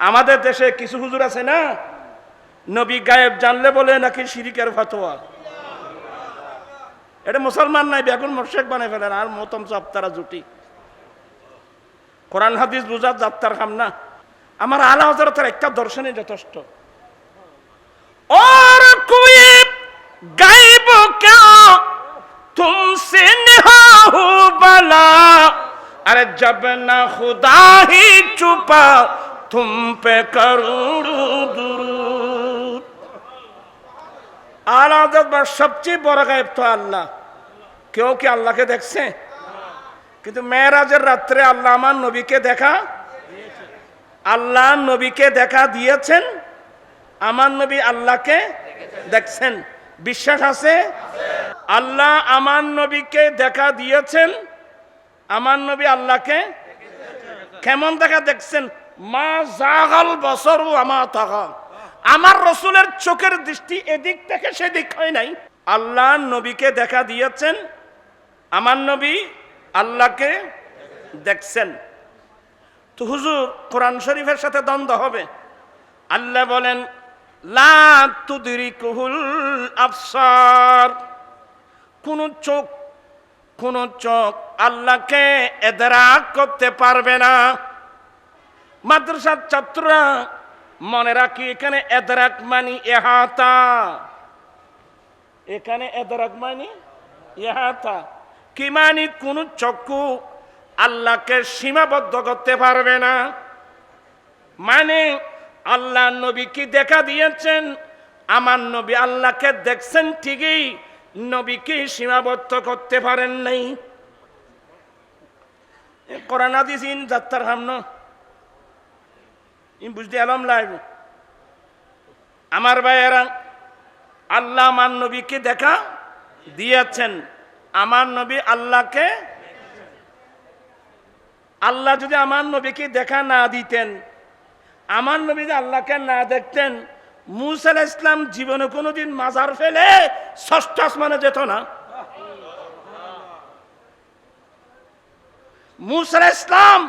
আমাদের দেশে কিছু হুজুর আছে না নবী গায়েব জানলে বলে নাকি শিরিকের ফতোয়া এটা মুসলমান নাই বেগুন মোর্শেক বানাই ফেলেন আর মতম সব তারা জুটি কোরআন হাদিস বুঝার যাত্রার কাম না আমার আলা হজরতের একটা দর্শনই যথেষ্ট और कोई गायब क्या तुमसे नेहा हो बला अरे जब न खुदा ही चुपा तुम पे करोड़ों दुरूद আলা হজরত সবচেয়ে বড় গায়েব তো আল্লাহ কেউ কি আল্লাহকে দেখছে কিন্তু মেয়েরাজের রাত্রে আল্লাহ আমার নবীকে দেখা আল্লাহ নবীকে দেখা দিয়েছেন আমার নবী আল্লাহকে দেখছেন বিশ্বাস আছে আল্লাহ আমার নবীকে দেখা দিয়েছেন আমার নবী আল্লাহকে কেমন দেখা দেখছেন মা জাগাল বছর আমার তাগা। আমার রসুলের চোখের দৃষ্টি এদিক থেকে সেদিক হয় নাই। আল্লাহ নবীকে দেখা দিয়েছেন। আমার নবী আল্লাহকে দেখছেন। তো হুজুর, কোরআন শরীফের সাথে দ্বন্দ্ব হবে। আল্লাহ বলেন, লা তুদরিকুহুল আফসার কোন চোখ কোন চোখ আল্লাহকে এদরাক করতে পারবে না। মাদ্রাসার ছাত্ররা মনে রাখি, এখানে এদরাক মানি এহাতা। এখানে এদরাক মানি ইহাতা কি মানি? কোন চক্ষু আল্লাহকে সীমাবদ্ধ করতে পারবে না। মানে আল্লাহ নবী কি দেখা দিয়েছেন? আমার নবী আল্লাহকে দেখছেন ঠিকই নবীকে সীমাবদ্ধ করতে পারেন নাই? কোরআন হাদিস ইন যাত্রার হামন বুঝতে আলম লাইব। আমার ভাইয়েরা, আল্লাহ আমার নবীকে দেখা দিয়েছেন। আমার নবী আল্লাহকে আল্লাহ যদি আমার নবীকে দেখা না দিতেন, আমার নবী যদি আল্লাহকে না দেখতেন মুসাল ইসলাম জীবনে কোনোদিন মাজার ফেলে ষষ্ঠ আসমানে যেত না। মুসাল ইসলাম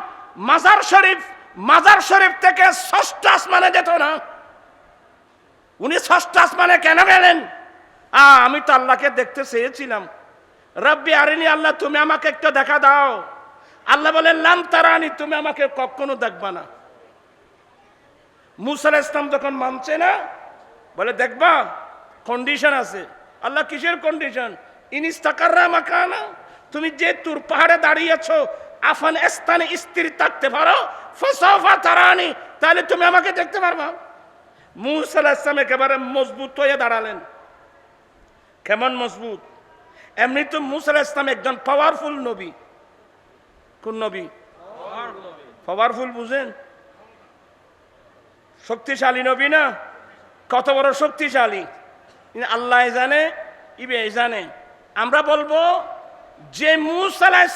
মাজার শরীফ মাজার শরীফ থেকে ষষ্ঠ আসমানে যেত না। উনি ষষ্ঠ আসমানে কেন গেলেন? আ, আমি তো আল্লাহকে দেখতে চেয়েছিলাম। রব্বি আরিনি আল্লাহ, তুমি আমাকে একটু দেখা দাও। আল্লাহ বলেন লাম তারানি, তুমি আমাকে কখনো দেখবা না। মুসাল ইসলাম যখন মানছে না, বলে, দেখবা কন্ডিশন আছে। আল্লাহ, কিসের কন্ডিশন ইনিস তাকাররা মাকানা, তুমি যে তুর পাহাড়ে দাঁড়িয়েছো আফান স্থানে স্থির থাকতে পারো। ফসফা তারানি, তাহলে তুমি আমাকে দেখতে পারবা। মুসাল ইসলাম একেবারে মজবুত হয়ে দাঁড়ালেন। কেমন মজবুত? এমনি তো মুসাল ইসলাম একজন পাওয়ারফুল নবী। কোন নবী? পাওয়ারফুল বুঝেন? শক্তিশালী নবী না? কত বড় শক্তিশালী? আল্লাহ জানে, ইবে জানে। আমরা বলব যে মুসালা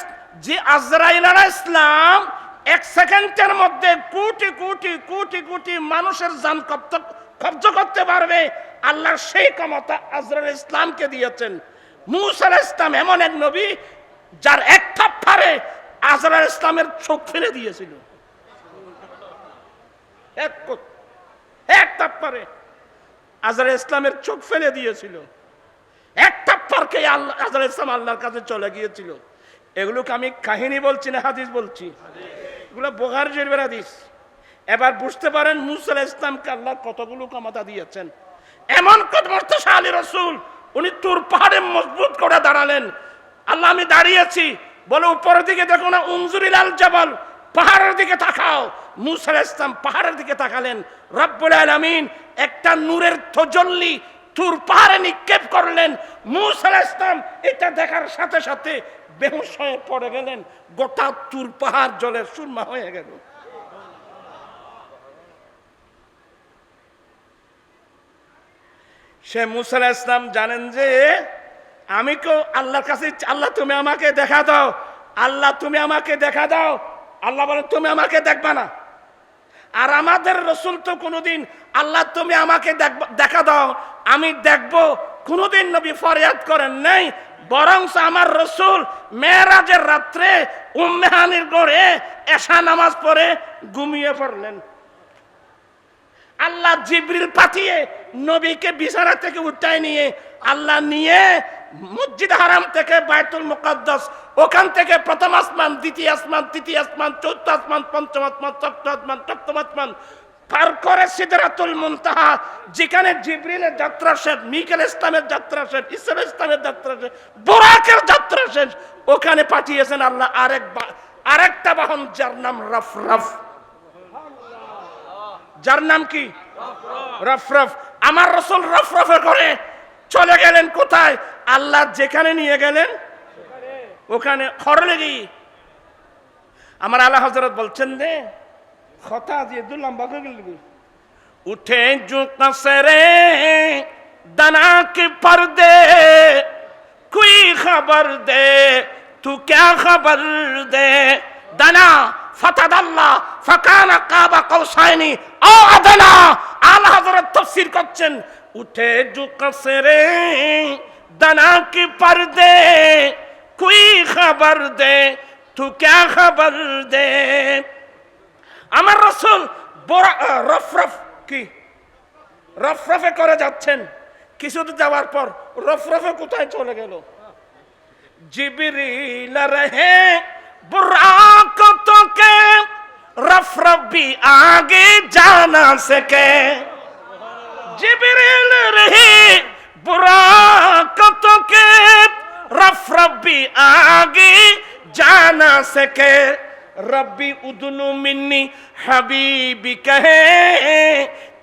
যে আজরাইল ইসলাম এক সেকেন্ডের মধ্যে কোটি কোটি কোটি কোটি মানুষের জান কব্জ কব্জ করতে পারবে। আল্লাহ সেই ক্ষমতা আজরাইল ইসলামকে দিয়েছেন। মুসাল ইসলাম এমন এক নবী যার এক থাপ্পারে আজরাইল ইসলামের চোখ ফেলে দিয়েছিল। এক এক তাপ্পারে আজহার ইসলামের চোখ ফেলে দিয়েছিল। এক তাপ্পারকে আল্লাহ ইসলাম আল্লাহর কাছে চলে গিয়েছিল। এগুলোকে আমি কাহিনী বলছি না হাদিস বলছি। এগুলো বোগার জেরবের হাদিস। এবার বুঝতে পারেন মুসাল ইসলামকে আল্লাহ কতগুলো ক্ষমতা দিয়েছেন। এমন কদমর্তশালী রসুল, উনি তুর পাহাড়ে মজবুত করে দাঁড়ালেন। আল্লাহ, আমি দাঁড়িয়েছি। বলে, উপরের দিকে দেখো না উমজুরিল আল জাবাল, পাহাড়ের দিকে তাকাও। মুসাল ইসলাম পাহাড়ের দিকে তাকালেন। রব্বুল আলামিন একটা নূরের থজল্লি তুর পাহাড়ে নিক্ষেপ করলেন। মুসাল ইসলাম এটা দেখার সাথে সাথে বেহুশ পড়ে গেলেন, গোটা তুর পাহাড় জলের সুরমা হয়ে গেল। সে মুসাল ইসলাম জানেন যে, আমি কেউ আল্লাহর কাছে আল্লাহ তুমি আমাকে দেখা দাও, আল্লাহ তুমি আমাকে দেখা দাও। আল্লাহ বলেন তুমি আমাকে দেখবা না। আর আমাদের রসুল তো কোনোদিন, আল্লাহ তুমি আমাকে দেখা দাও, আমি দেখব। কোনোদিন নবী ফরিয়াদ করেন নাই বরং আমার রসুল মেয়েরাজের রাত্রে উম্মেহানির গড়ে এশা নামাজ পড়ে ঘুমিয়ে পড়লেন। আল্লাহ জিবরিল পাঠিয়ে নবীকে বিছানা থেকে উঠায় নিয়ে আল্লাহ নিয়ে মসজিদ হারাম থেকে বায়তুল মুকাদ্দাস, ওখান থেকে প্রথম আসমান, দ্বিতীয় আসমান, তৃতীয় আসমান চৌথ আসমান, পঞ্চম আসমান, ষষ্ঠ আসমান, সপ্তম আসমান পার করে সিদরাতুল মুনতাহা, যেখানে জিবরিলের যাত্রা শেষ মিকেল ইসলামের যাত্রা শেষ ইসলাম ইসলামের যাত্রা শেষ, বোরাকের যাত্রা শেষ, ওখানে পাঠিয়েছেন আল্লাহ আরেক আরেকটা বাহন যার নাম রফ রফ। যার নাম কি? রফ রফ। আমার রসুল রফ রফে করে চলে গেলেন কোথায়? আল্লাহ যেখানে নিয়ে গেলেন, ওখানে খরলে গিয়ে আমার আল্লাহ হজরত বলছেন রে খতা যে দু লম্বা করে গেলি উঠে জু কাসরে দানা কি পর দে কুই খবর দে তু ক্যা খবর দে দানা ফাতাদাল্লা ফাকানা কাবা কৌসাইনি ও আদানা আলা হযরত তাফসীর করছেন উঠে জু কাসরে দানা কি পর দে কুই খবর দে তু ক্যা খবর দে আমার রসুল রফরফ কি? রফরফে করে যাচ্ছেন। কিছুদূর যাওয়ার পর রফরফে কোথায় চলে গেল? জিবিরিল রহে তোকে আগে জানা তোকে আগে জানা সকে রব্বি উদনু মিন্নি হাবিবি কহে,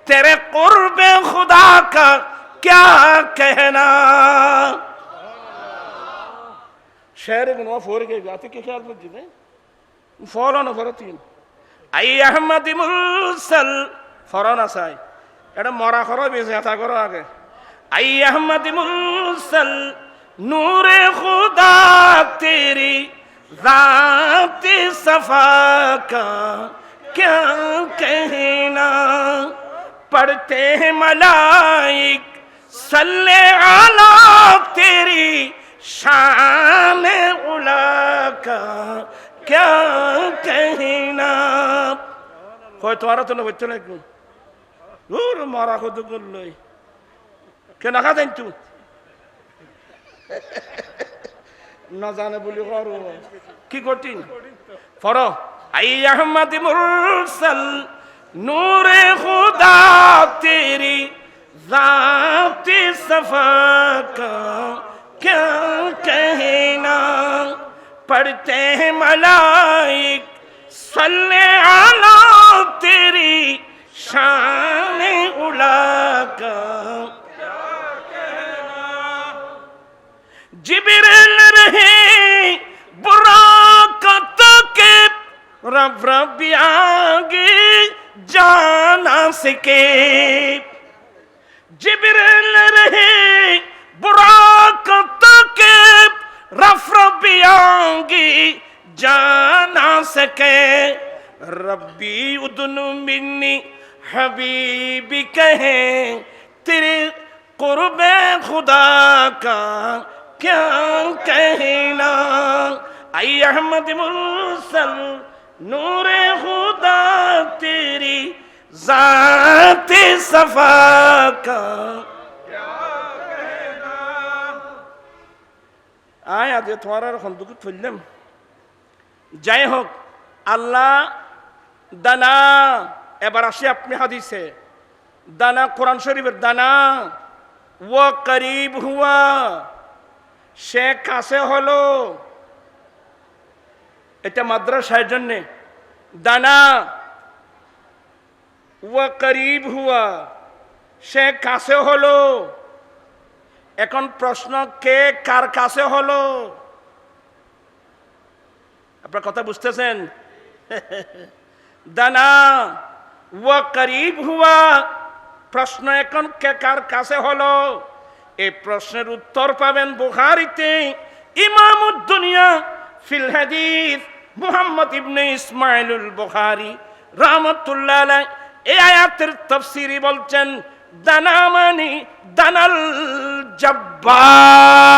তেরে কুরবে খুদা কা ক্যা কহনা? شعر ابن وف ورقة يعطيك خيار مجد فورانا فرطين أي أحمد مرسل فورانا ساي এটা মরা করো বেশি হাতা করো আগে। আই আহমদি মুরসাল, নূরে খুদা তেরি ذات صفا کا کیا کہنا؟ پڑھتے ہیں ملائک سلے آلہ تیری شان الا کا کیا کہنا؟ کوئی تمہارا تو نہ بچوں نے کیوں دور مارا خود گل لئی کہ نہ کھا دیں تو না জানে বলি কর কি কঠিন ফর আই আহমদ মুরসাল নূরে খুদা তেরি জাতি সফা কা क्या कहना पढ़ते हैं मलाइक सल्ले आला तेरी शान उला का जिबिर रब रब आगे जाना सके जिबिरल रहे बुराकत के रफ रब आगे जाना सके रब्बी उदन मिन्नी हबीबी कहे तेरे कुर्ब खुदा का क्या कहना आई अहमद मुरसल নূরে হুদা তেরি ذات صفا کا আয়, আজ তোমার খন্দুকে তুললাম যাই হোক, আল্লাহ দানা, এবার আসে আপনি হাদিসে। দানা, কোরআন শরীফের দানা। ও করিব হুয়া সে কাছে হলো। এটা মাদ্রাসার জন্যে। দানা ও করিব হুয়া, সে কাছে হলো। এখন প্রশ্ন, কে কার কাছে হলো? আপনার কথা বুঝতেছেন? দানা ও করিব হুয়া, প্রশ্ন এখন কে কার কাছে হলো? এই প্রশ্নের উত্তর পাবেন বুখারিতে ইমামুদ্দুনিয়া ফিল হাদিস। মুহাম্মদ ইবনে ইসমাইলুল বুখারী রাহমাতুল্লাহ এই আয়াতের তাফসীরি বলছেন দানামানি দানাল জব্বার।